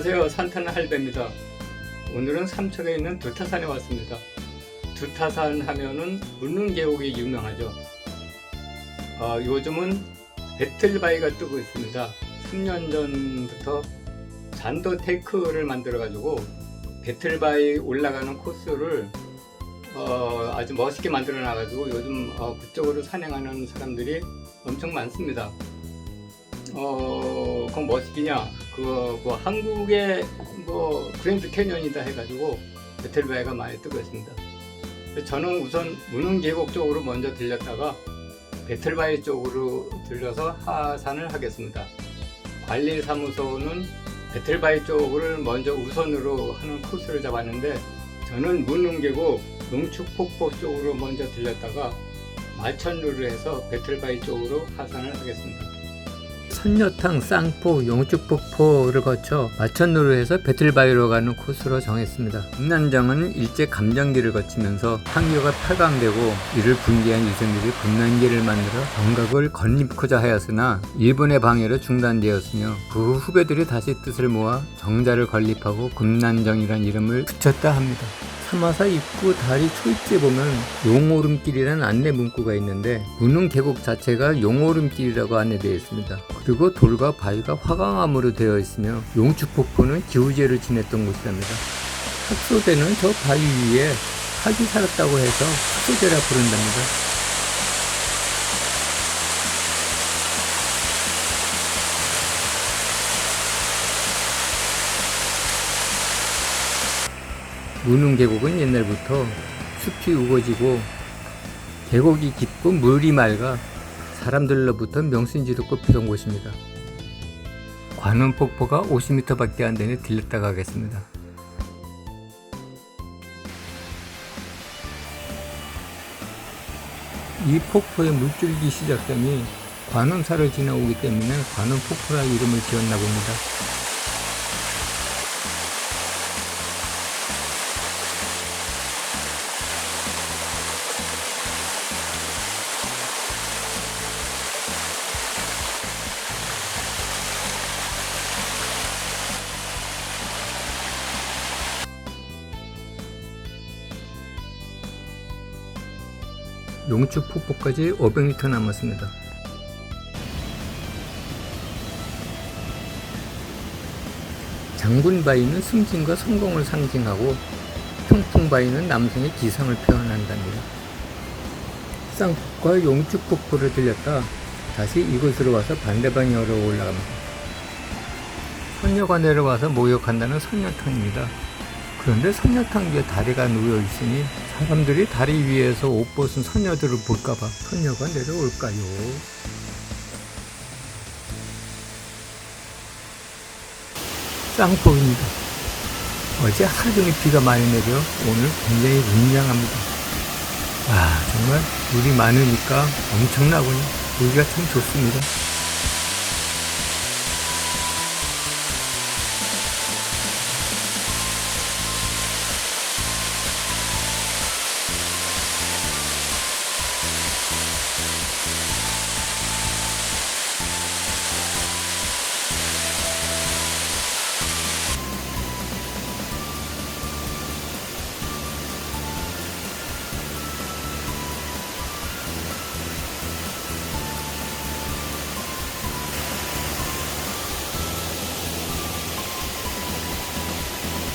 안녕하세요. 산타는 할배입니다. 오늘은 삼척에 있는 두타산에 왔습니다. 두타산 하면은 웃는 계곡이 유명하죠. 어, 요즘은 배틀바위가 뜨고 있습니다. 3년 전부터 잔도 테이크를 만들어 가지고 배틀바위 올라가는 코스를 어, 아주 멋있게 만들어 놔가지고 요즘 어, 그쪽으로 산행하는 사람들이 엄청 많습니다. 어, 그건 멋있기냐? 그거 뭐 한국의 뭐 그랜드 캐년이다 해가지고 배틀바위가 많이 뜨고 있습니다. 저는 우선 문흥 계곡 쪽으로 먼저 들렸다가 배틀바위 쪽으로 들려서 하산을 하겠습니다. 관리사무소는 배틀바위 쪽을 먼저 우선으로 하는 코스를 잡았는데 저는 문흥 계곡 농축폭포 쪽으로 먼저 들렸다가 마천루를 해서 배틀바위 쪽으로 하산을 하겠습니다. 선녀탕, 쌍포, 용축폭포를 거쳐 마천루를 해서 배틀바위로 가는 코스로 정했습니다. 금난정은 일제 감정기를 거치면서 항교가 폐강되고 이를 분리한 유생들이 금난기를 만들어 정각을 건립고자 하였으나 일본의 방해로 중단되었으며 그후 후배들이 다시 뜻을 모아 정자를 건립하고 금난정이란 이름을 붙였다 합니다. 사마사 입구 다리 초입지에 보면 용오름길이라는 안내 문구가 있는데 문흥 계곡 자체가 용오름길이라고 안내되어 있습니다. 그리고 돌과 바위가 화강암으로 되어 있으며 용축폭포는 기우제를 지냈던 곳이랍니다. 학소대는 저 바위 위에 학이 살았다고 해서 학소대라 부른답니다. 문흥 계곡은 옛날부터 숲이 우거지고 계곡이 깊고 물이 맑아 사람들로부터 명승지로 꼽히던 곳입니다. 관원 폭포가 50m밖에 안 되니 들렸다 가겠습니다. 이 폭포의 물줄기 시작점이 관원사를 지나오기 때문에 관원 폭포라 이름을 지었나 봅니다. 용축 폭포까지 500m 남았습니다. 장군바위는 승진과 성공을 상징하고 평풍바위는 남성의 기상을 표현한답니다. 쌍폭과 용축폭포를 들렸다 다시 이곳으로 와서 반대 방향으로 올라갑니다. 선녀가 내려와서 목욕한다는 선녀탕입니다. 그런데 선녀탕 위에 다리가 놓여 있으니 사람들이 다리 위에서 옷 벗은 선녀들을 볼까봐 선녀가 내려올까요? 쌍폭입니다. 어제 하루 종일 비가 많이 내려 오늘 굉장히 웅장합니다. 와 정말 물이 많으니까 엄청나군요. 여기가 참 좋습니다.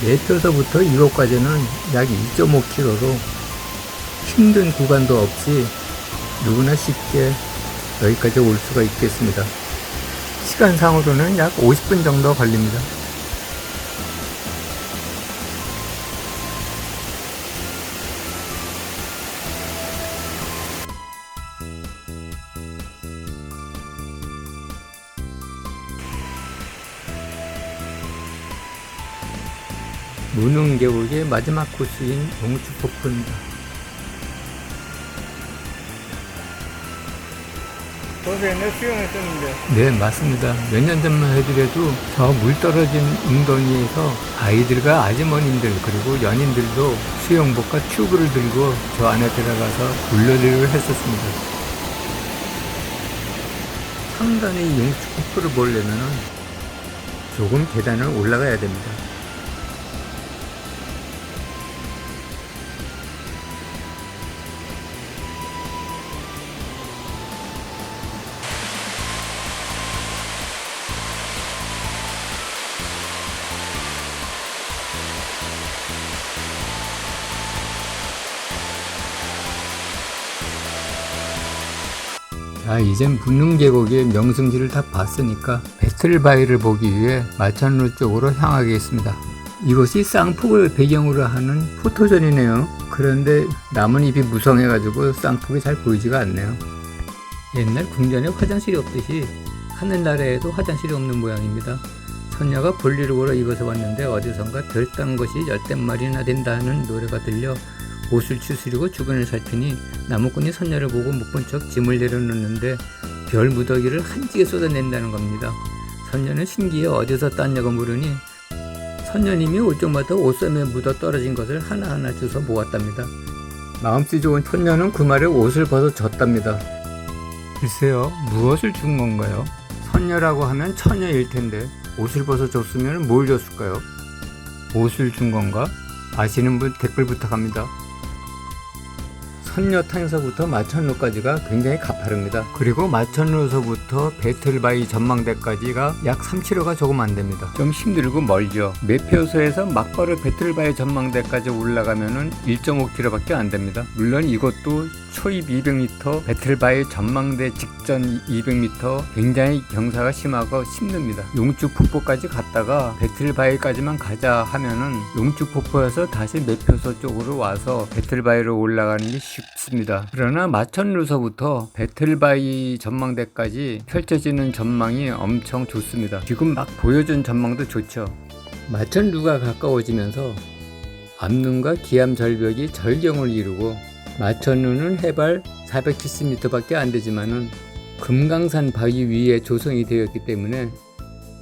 내표서부터 이곳까지는 약 2.5km로 힘든 구간도 없이 누구나 쉽게 여기까지 올 수가 있겠습니다. 시간상으로는 약 50분 정도 걸립니다. 문흥계곡의 마지막 코스인 용축폭포입니다. 저도 옛날 수영했었는데 네, 맞습니다. 몇 년 전만 해더라도 저 물 떨어진 웅덩이에서 아이들과 아주머님들 그리고 연인들도 수영복과 튜브를 들고 저 안에 들어가서 물놀이를 했었습니다. 상단의 용축 폭포를 보려면은 조금 계단을 올라가야 됩니다. 자, 이젠 분릉 계곡의 명승지를 다 봤으니까 배틀바위를 보기 위해 마천루 쪽으로 향하겠습니다. 이곳이 쌍폭을 배경으로 하는 포토존이네요. 그런데 나뭇잎이 무성해가지고 쌍폭이 잘 보이지가 않네요. 옛날 궁전에 화장실이 없듯이 하늘나라에도 화장실이 없는 모양입니다. 선녀가 볼일을 보러 이곳에 왔는데 어디선가 별딴 것이 열댓 마리나 된다는 노래가 들려 옷을 추스리고 주변을 살피니 나무꾼이 선녀를 보고 못 본 척 짐을 내려놓는데 별 무더기를 한지게 쏟아낸다는 겁니다. 선녀는 신기해 어디서 땄냐고 물으니 선녀님이 올 적마다 옷섬에 묻어 떨어진 것을 하나하나 주워 모았답니다. 마음씨 좋은 선녀는 그 말에 옷을 벗어 줬답니다. 글쎄요, 무엇을 준 건가요? 선녀라고 하면 처녀일 텐데 옷을 벗어 줬으면 뭘 줬을까요? 옷을 준 건가? 아시는 분 댓글 부탁합니다. 선녀탕에서부터 마천루까지가 굉장히 가파릅니다. 그리고 마천루에서부터 배틀바위 전망대까지가 약 3km가 조금 안 됩니다. 좀 힘들고 멀죠. 매표소에서 막바로 배틀바위 전망대까지 올라가면은 1.5km밖에 안 됩니다. 물론 이것도 초입 200m, 배틀바위 전망대 직전 200m 굉장히 경사가 심하고 힘듭니다. 용축 폭포까지 갔다가 배틀바위까지만 가자 하면은 용축 폭포에서 다시 매표소 쪽으로 와서 배틀바위로 올라가는 게 쉽 습니다. 그러나 마천루서부터 배틀바위 전망대까지 펼쳐지는 전망이 엄청 좋습니다. 지금 막 보여준 전망도 좋죠. 마천루가 가까워지면서 암릉과 기암 절벽이 절경을 이루고 마천루는 해발 470m밖에 안 되지만은 금강산 바위 위에 조성이 되었기 때문에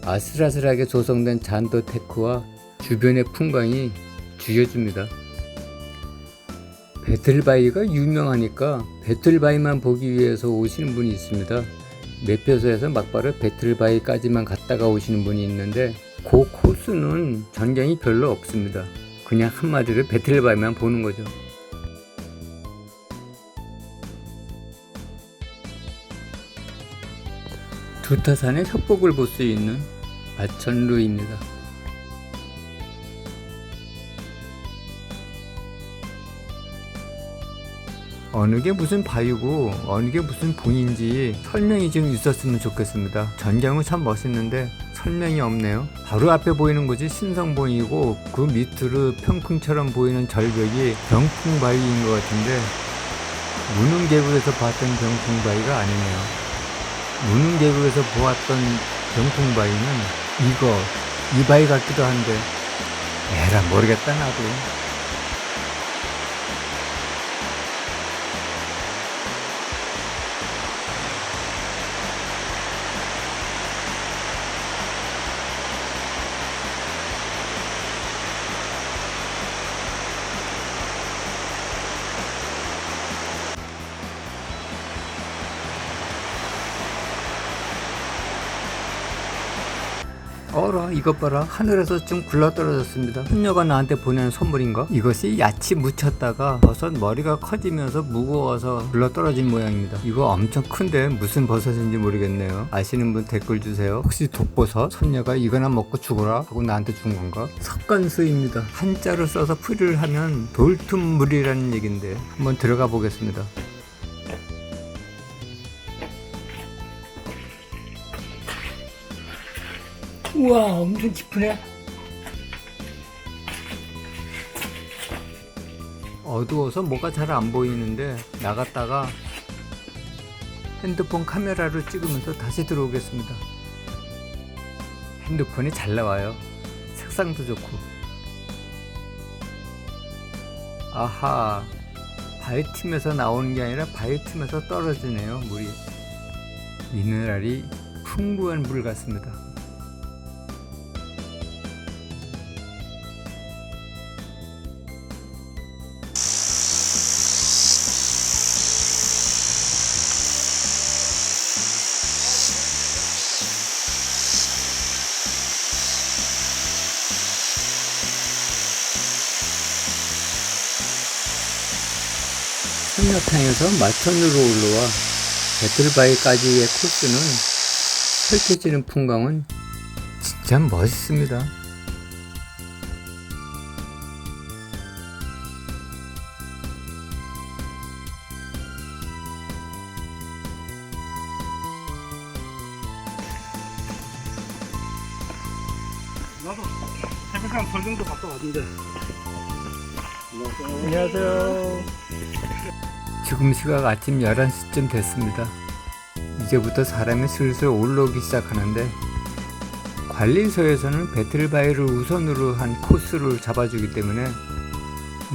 아슬아슬하게 조성된 잔도 테크와 주변의 풍광이 죽여줍니다. 배틀바위가 유명하니까 배틀바위만 보기 위해서 오시는 분이 있습니다. 매표소에서 막바로 배틀바위까지만 갔다가 오시는 분이 있는데 그 코스는 전경이 별로 없습니다. 그냥 한마디로 배틀바위만 보는 거죠. 두타산의 협곡을 볼 수 있는 마천루입니다. 어느 게 무슨 바위고 어느 게 무슨 봉인지 설명이 좀 있었으면 좋겠습니다. 전경은 참 멋있는데 설명이 없네요. 바로 앞에 보이는 곳이 신성봉이고 그 밑으로 평풍처럼 보이는 절벽이 병풍바위인 것 같은데 무능계곡에서 봤던 병풍바위가 아니네요. 무능계곡에서 보았던 병풍바위는 이거 이 바위 같기도 한데 에라 모르겠다 나도. 어라 이것 봐라. 하늘에서 좀 굴러떨어졌습니다. 손녀가 나한테 보낸 선물인가? 이것이 야채 묻혔다가 버섯 머리가 커지면서 무거워서 굴러떨어진 모양입니다. 이거 엄청 큰데 무슨 버섯인지 모르겠네요. 아시는 분 댓글 주세요. 혹시 독버섯? 손녀가 이거나 먹고 죽어라 하고 나한테 준 건가? 석간수입니다. 한자로 써서 풀이를 하면 돌tum물이라는 얘긴데 한번 들어가 보겠습니다 우와 엄청 깊으네. 어두워서 뭐가 잘 안 보이는데 나갔다가 핸드폰 카메라로 찍으면서 다시 들어오겠습니다. 핸드폰이 잘 나와요. 색상도 좋고. 아하 바위 틈에서 나오는 게 아니라 바위 틈에서 떨어지네요 물이. 미네랄이 풍부한 물 같습니다 한여탕에서 마천으로 올라와 배틀바위까지의 코스는 펼쳐지는 풍광은 진짜 멋있습니다. 나도 해변강 벌정도 갔다 왔는데. 안녕하세요. 지금 시각 아침 11시쯤 됐습니다. 이제부터 사람이 슬슬 올라오기 시작하는데 관리소에서는 배틀바이를 우선으로 한 코스를 잡아주기 때문에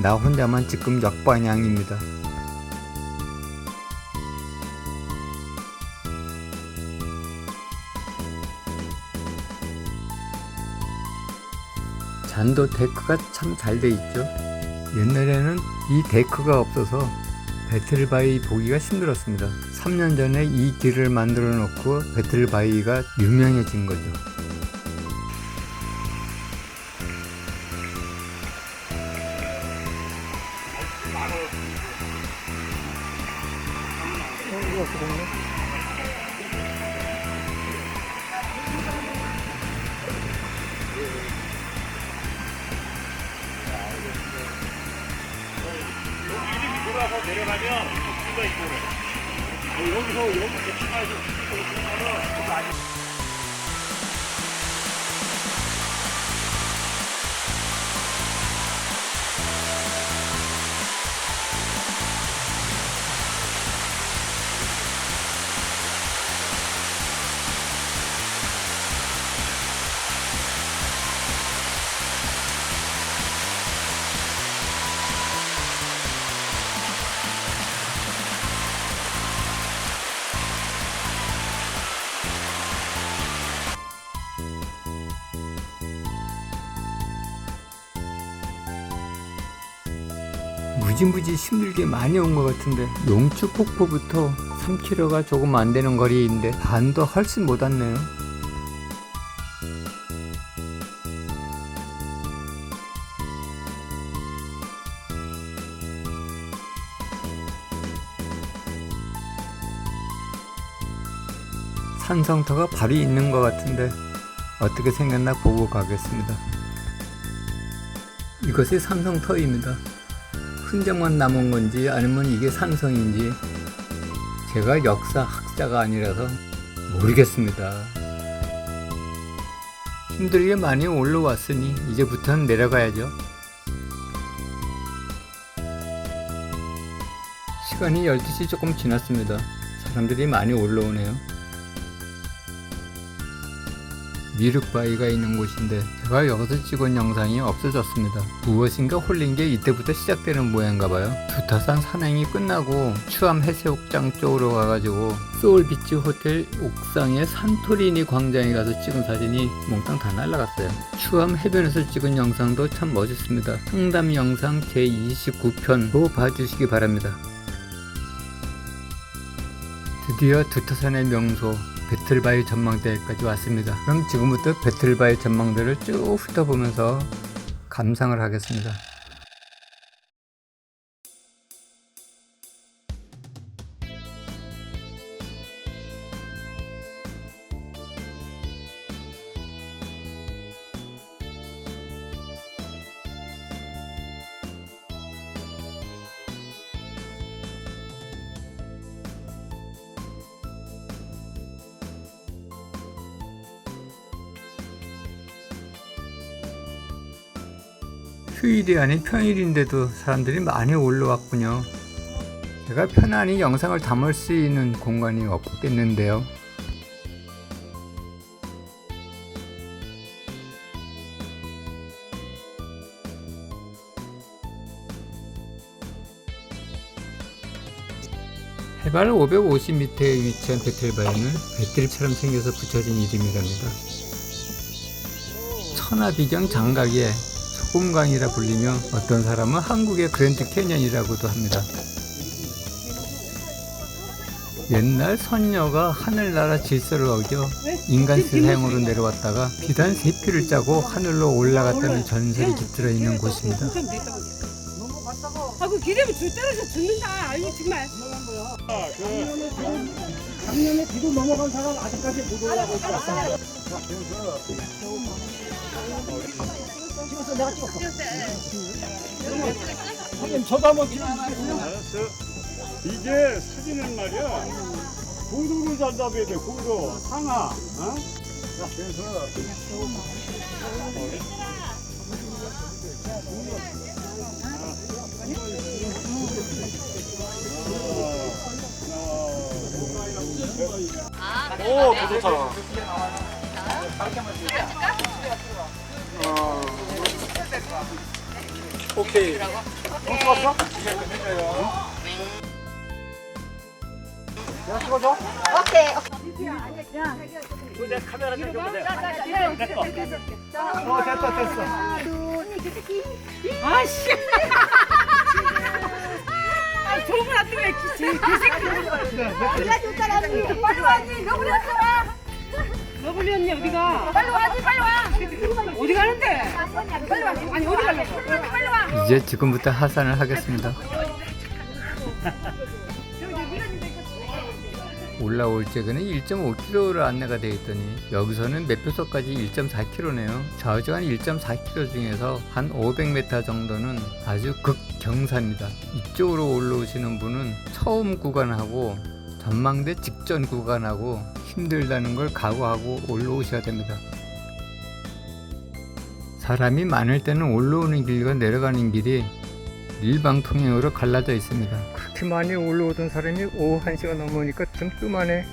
나 혼자만 지금 역방향입니다. 잔도 데크가 참 잘 돼 있죠. 옛날에는 이 데크가 없어서 배틀바이 보기가 힘들었습니다. 3년 전에 이 길을 만들어 놓고 배틀바이가 유명해진 거죠. 돌 아서 내려가면 수가 있고 여기서 여기 대치마에서 여기 아니 무지무지 힘들게 많이 온 것 같은데 용추 폭포부터 3km가 조금 안 되는 거리인데 반도 훨씬 못 왔네요. 산성터가 바로 있는 것 같은데 어떻게 생겼나 보고 가겠습니다. 이것이 산성터입니다. 흔적만 남은 건지 아니면 이게 산성인지 제가 역사 학자가 아니라서 모르겠습니다. 힘들게 많이 올라왔으니 이제부터는 내려가야죠. 시간이 12시 조금 지났습니다. 사람들이 많이 올라오네요. 미륵바위가 있는 곳인데 제가 여기서 찍은 영상이 없어졌습니다. 무엇인가 홀린 게 이때부터 시작되는 모양인가 봐요. 두타산 산행이 끝나고 추암 해수욕장 쪽으로 가가지고 소울비치 호텔 옥상의 산토리니 광장에 가서 찍은 사진이 몽땅 다 날라갔어요. 추암 해변에서 찍은 영상도 참 멋있습니다. 상담 영상 제29편도 봐주시기 바랍니다. 드디어 두타산의 명소 배틀바위 전망대까지 왔습니다. 그럼 지금부터 배틀바위 전망대를 쭉 훑어보면서 감상을 하겠습니다. 휴일이 아닌 평일인데도 사람들이 많이 올라왔군요. 제가 편안히 영상을 담을 수 있는 공간이 없겠는데요. 해발 550m에 위치한 배틀바위는 배틀처럼 생겨서 붙여진 이름이랍니다. 천하비경 장각의 소금강이라 불리며 어떤 사람은 한국의 그랜드 캐년이라고도 합니다. 옛날 선녀가 하늘나라 질서를 어겨 인간 세상으로 내려왔다가 비단 세피를 짜고 하늘로 올라갔다는 전설이 깃들어 있는 곳입니다. 아그 이러면 줄 떨어져 죽는다. 아유 정말. 작년에 비도 넘어간 사람 아직까지 못 올라가고 있어. 찍었어, 내가 찍었어. 형님, 저도 한번 찍어주세요. 알았어. 이게 사진은 말이야. 고도로 잡아야 돼, 고도. 상하. 어? 자, 그래서. 오, 괜찮다. 어. 오케이. 형 찍었어? 내가 찍어줘? 내 카메라 좀 돼. 어, 됐다, 됐어. 아씨. 아 좋은 걸안 뜨네. 개새끼. 러블리 언니 어디가? 빨리 와지 빨리 와. 어디 가는데? 빨리 와. 아니 어디 가려고? 빨리 와. 이제 지금부터 하산을 하겠습니다. 올라올 적에는 1.5km로 안내가 되어 있더니 여기서는 매표소까지 1.4km네요. 좌우지간 1.4km 중에서 한 500m 정도는 아주 극경사입니다. 이쪽으로 올라오시는 분은 처음 구간하고 전망대 직전 구간하고 힘들다는 걸 각오하고 올라오셔야 됩니다. 사람이 많을 때는 올라오는 길과 내려가는 길이 일방통행으로 갈라져 있습니다. 그렇게 많이 올라오던 사람이 오후 1시가 넘으니까 좀 뜸하네.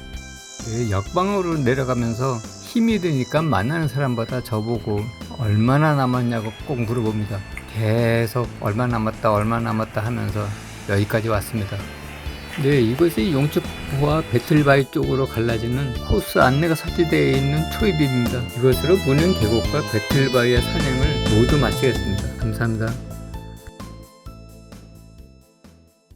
그 역방으로 내려가면서 힘이 드니까 만나는 사람마다 저보고 얼마나 남았냐고 꼭 물어봅니다. 계속 얼마 남았다 얼마 남았다 하면서 여기까지 왔습니다. 네, 이것이 용축부와 배틀바위 쪽으로 갈라지는 코스 안내가 설치되어 있는 초입입니다. 이것으로 문현 계곡과 배틀바위의 산행을 모두 마치겠습니다. 감사합니다.